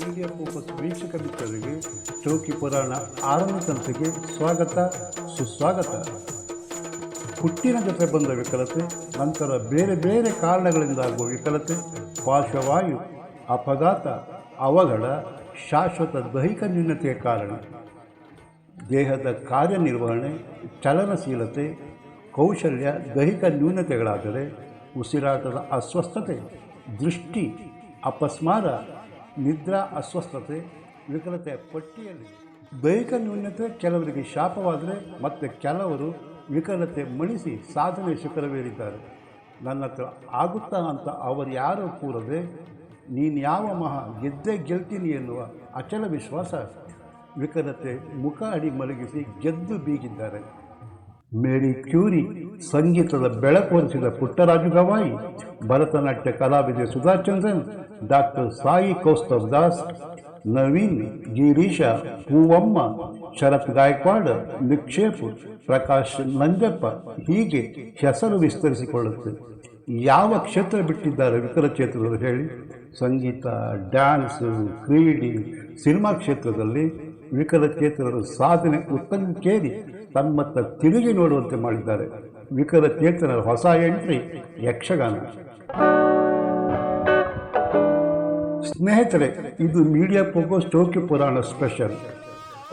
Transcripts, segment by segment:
Media focus ವೀಕ್ಷಕ ಮಿತ್ರರಿಗೆ ಚೌಕಿ ಪುರಾಣ ಆರನೇ ಕಂತಿಗೆ ಸ್ವಾಗತ, ಸುಸ್ವಾಗತ. ಹುಟ್ಟಿನ ಜೊತೆ ಬಂದ ವಿಕಲತೆ, ನಂತರ ಬೇರೆ ಬೇರೆ ಕಾರಣಗಳಿಂದಾಗುವ ವಿಕಲತೆ, ಪಾರ್ಶ್ವವಾಯು, ಅಪಘಾತ, ಅವಘಡ, ಶಾಶ್ವತ ದೈಹಿಕ ನ್ಯೂನತೆಯ ಕಾರಣ. ದೇಹದ ಕಾರ್ಯನಿರ್ವಹಣೆ, ಚಲನಶೀಲತೆ, ಕೌಶಲ್ಯ ದೈಹಿಕ ನ್ಯೂನತೆಗಳಾದರೆ ಉಸಿರಾಟದ ಅಸ್ವಸ್ಥತೆ, ದೃಷ್ಟಿ, ಅಪಸ್ಮಾರ ನಿದ್ರಾ, ಅಸ್ವಸ್ಥತೆ ವಿಕಲತೆಯ ಪಟ್ಟಿಯಲ್ಲಿ. ದೈಹಿಕ ನ್ಯೂನ್ಯತೆ ಕೆಲವರಿಗೆ ಶಾಪವಾದರೆ ಮತ್ತು ಕೆಲವರು ವಿಕಲತೆ ಮಣಿಸಿ ಸಾಧನೆ ಶಿಖರವೇರಿದ್ದಾರೆ. ನನ್ನ ಹತ್ರ ಆಗುತ್ತಾ ಅಂತ ಅವರು ಯಾರೂ ಕೂರದೆ, ನೀನು ಯಾವ ಮಹಾ ಗೆದ್ದೇ ಗೆಲ್ತೀನಿ ಎನ್ನುವ ಅಚಲ ವಿಶ್ವಾಸ ವಿಕಲತೆ ಮುಖ ಅಡಿ ಮಲಗಿಸಿ ಗೆದ್ದು ಬೀಗಿದ್ದಾರೆ. Marie Curie. ಸಂಗೀತದ ಬೆಳಕು ಪುಟ್ಟರಾಜು ಗವಾಯಿ, ಭರತನಾಟ್ಯ ಕಲಾವಿದೆ ಸುಧಾಚಂದ್ರನ್ ಡಾಕ್ಟರ್ ಸಾಯಿ ಕೌಸ್ತವ್ ದಾಸ್, ನವೀನ್ ಗಿರೀಶ, ಹೂವಮ್ಮ, ಶರತ್ ಗಾಯಕ್ವಾಡ್, ನಿಕ್ಷೇಪ್, ಪ್ರಕಾಶ್ ನಂಜಪ್ಪ ಹೀಗೆ ಹೆಸರು ವಿಸ್ತರಿಸಿಕೊಳ್ಳುತ್ತೆ. ಯಾವ ಕ್ಷೇತ್ರ ಬಿಟ್ಟಿದ್ದಾರೆ ವಿಕಲಚೇತನರು ಹೇಳಿ. ಸಂಗೀತ, ಡ್ಯಾನ್ಸ್, ಕ್ರೀಡೆ, ಸಿನಿಮಾ ಕ್ಷೇತ್ರದಲ್ಲಿ ವಿಕಲಚೇತನರು ಸಾಧನೆ ಉತ್ತಂಗಕ್ಕೇರಿ ತಮ್ಮತ್ತ ತಿರುಗಿ ನೋಡುವಂತೆ ಮಾಡಿದ್ದಾರೆ. ವಿಕಲಚೇತನರ ಹೊಸ ಎಂಟ್ರಿ ಯಕ್ಷಗಾನ. ಸ್ನೇಹಿತರೆ, ಇದು ಮೀಡಿಯಾ ಪೋಗೋ ಸ್ಟೋಕಿ ಪುರಾಣ ಸ್ಪೆಷಲ್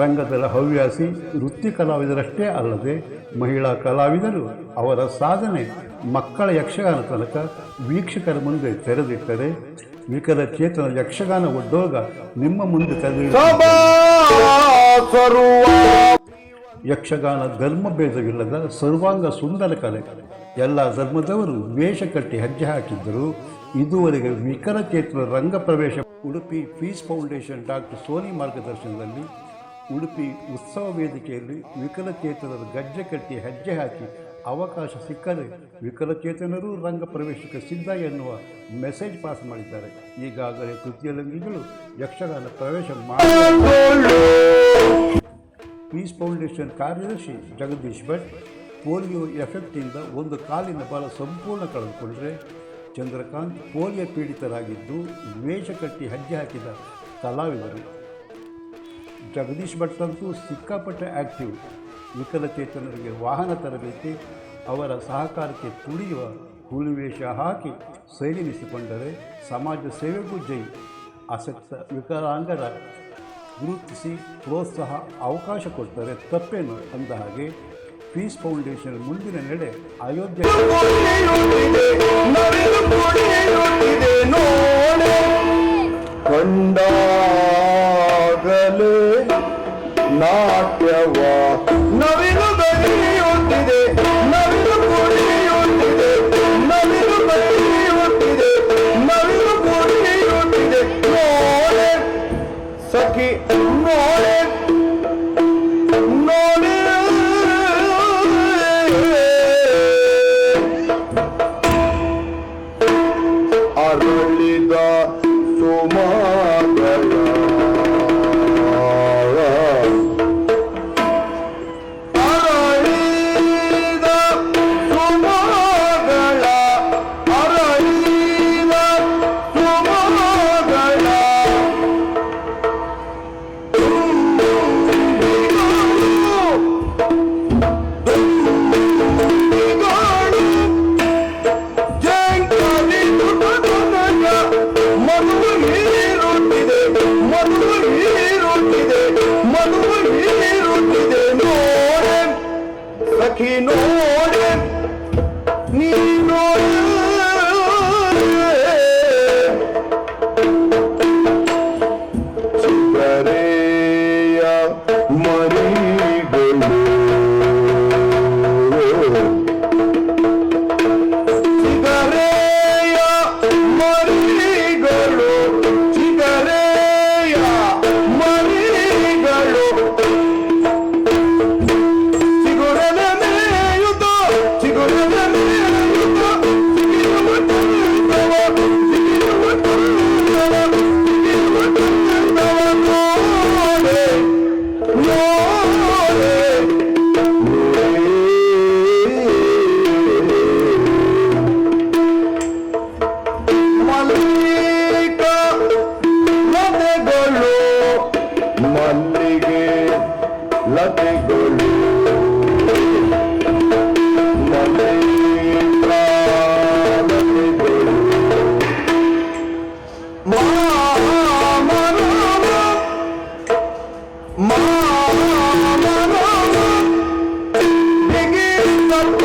ರಂಗದರ ಹವ್ಯಾಸಿ, ವೃತ್ತಿ ಕಲಾವಿದರಷ್ಟೇ ಅಲ್ಲದೆ, ಮಹಿಳಾ ಕಲಾವಿದರು ಅವರ ಸಾಧನೆ ಮಕ್ಕಳ ಯಕ್ಷಗಾನ ತನಕ ವೀಕ್ಷಕರ ಮುಂದೆ ತೆರೆದಿಟ್ಟರೆ ವಿಕಲಚೇತನ ಯಕ್ಷಗಾನ ಒಡ್ಡೋಗ ನಿಮ್ಮ ಮುಂದೆ ತೆರೆದಿರುತ್ತದೆ ಯಕ್ಷಗಾನ ಧರ್ಮ ಭೇದವಿಲ್ಲದ ಸರ್ವಾಂಗ ಸುಂದರ ಕಲೆ. ಎಲ್ಲ ಧರ್ಮದವರು ವೇಷ ಕಟ್ಟಿ ಹೆಜ್ಜೆ ಹಾಕಿದ್ದರು. ಇದುವರೆಗೆ ವಿಕಲಚೇತನ ರಂಗ ಪ್ರವೇಶ Udupi peace foundation doctor Soni ಮಾರ್ಗದರ್ಶನದಲ್ಲಿ ಉಡುಪಿ ಉತ್ಸವ ವೇದಿಕೆಯಲ್ಲಿ ವಿಕಲಚೇತನರು ಗಜ್ಜೆ ಕಟ್ಟಿ ಹೆಜ್ಜೆ ಹಾಕಿ ಅವಕಾಶ ಸಿಕ್ಕರೆ ವಿಕಲಚೇತನರು ರಂಗ ಪ್ರವೇಶಕ್ಕೆ ಸಿದ್ಧ ಎನ್ನುವ ಮೆಸೇಜ್ ಪಾಸ್ ಮಾಡಿದ್ದಾರೆ. ಈಗಾಗಲೇ ತೃತೀಯ ಲಂಗಿಗಳು ಯಕ್ಷಗಾನ ಪ್ರವೇಶ ಮಾಡಿ ಪೀಸ್ ಫೌಂಡೇಶನ್ ಕಾರ್ಯದರ್ಶಿ ಜಗದೀಶ್ ಭಟ್, ಪೋಲಿಯೋ ಎಫೆಕ್ಟಿಂದ ಒಂದು ಕಾಲಿನ ಬಲ ಸಂಪೂರ್ಣ ಕಳೆದುಕೊಂಡರೆ ಚಂದ್ರಕಾಂತ್ ಪೋಲಿಯೋ ಪೀಡಿತರಾಗಿದ್ದು ವೇಷ ಕಟ್ಟಿ ಹೆಜ್ಜೆ ಹಾಕಿದ ಕಲಾವಿದರು. ಜಗದೀಶ್ ಭಟ್ ಅಂತೂ ಸಿಕ್ಕಾಪಟ್ಟೆ ಆ್ಯಕ್ಟಿವ್ ವಿಕಲಚೇತನರಿಗೆ ವಾಹನ ತರಬೇತಿ, ಅವರ ಸಹಕಾರಕ್ಕೆ ತುಳಿಯುವ ಹುಲಿವೇಷ ಹಾಕಿ ಸೈಲಿನಿಸಿಕೊಂಡರೆ ಸಮಾಜ ಸೇವೆಗೂ ಜೈ. ಆಸಕ್ತ ವಿಕಲಾಂಗರ ಗುರುತಿಸಿ ಪ್ರೋತ್ಸಾಹ ಅವಕಾಶ ಕೊಡ್ತಾರೆ ತಪ್ಪೇನು ಅಂದ ಹಾಗೆ ಪೀಸ್ ಫೌಂಡೇಶನ್ ಮುಂದಿನ ನಡೆ ಅಯೋಧ್ಯೆ ಕಂಡಾಗಲೇ ನಾಟ್ಯವ ಸಖಿ ನೋಡೆ ನೋಡೆ ಅರಳಿದ ಸುಮಾಗಳ Oh,